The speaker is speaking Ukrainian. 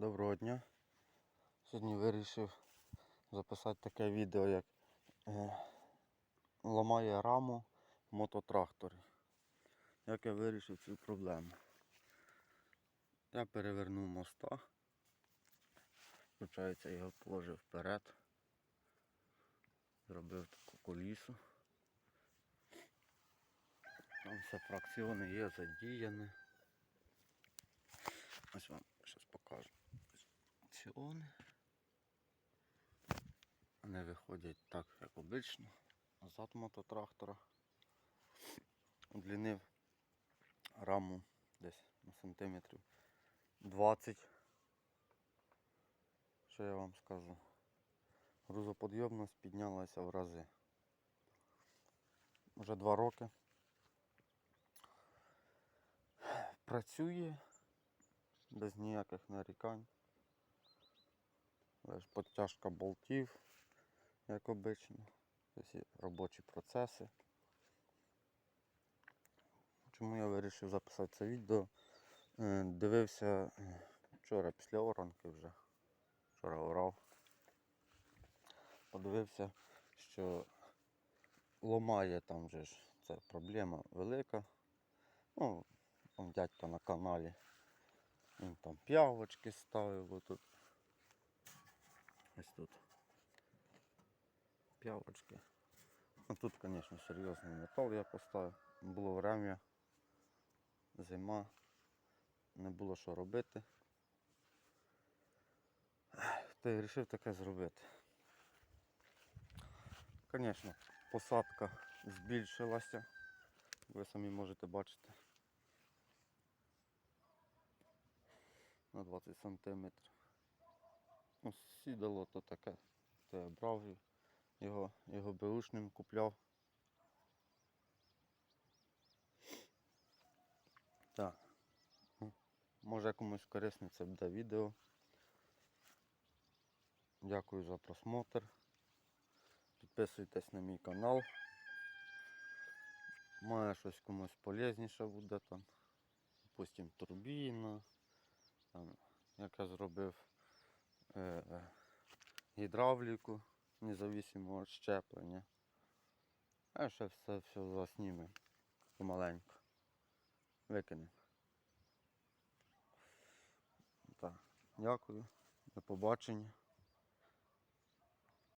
Доброго дня. Сьогодні вирішив записати таке відео, як е, ламає раму в мототракторі. Як я вирішив цю проблему. Я перевернув моста. Включається, його положив вперед. Зробив таку колісу. Там все фракціони є задіяні. Ось вам зараз покажу. Фракціони. Вони виходять так, як обично. Назад мототрактора. Удлінив раму десь на сантиметрів 20. Що я вам скажу? Грузоподйомність піднялася в рази. Вже два роки. Працює без ніяких нарікань. Лиш підтяжка болтів, як обично. Є робочі процеси. Чому я вирішив записати це відео? Е, Дивився е, вчора після оранки вже. Вчора орав. Подивився, що ломає там же ж це проблема велика. Ну, там дядько на каналі. Він там п'явочки ставив отут. Ось тут. П'явочки. Ну тут, звісно, серйозний метал я поставив. Було время, зима, не було що робити. Та й вирішив таке зробити. Звісно, посадка збільшилася, ви самі можете бачити. на 20 сантиметрів. Ну, сідало то таке. То я брав його, його беушним купляв. Так. Ну, Може комусь корисне це буде відео. Дякую за просмотр. Підписуйтесь на мій канал. Має щось комусь полезніше буде там. Допустим, турбіна. Там, як я зробив гідравліку независимо від щеплення. А ще все, все заснімемо помаленьку. Викинемо. Так, дякую, до побачення.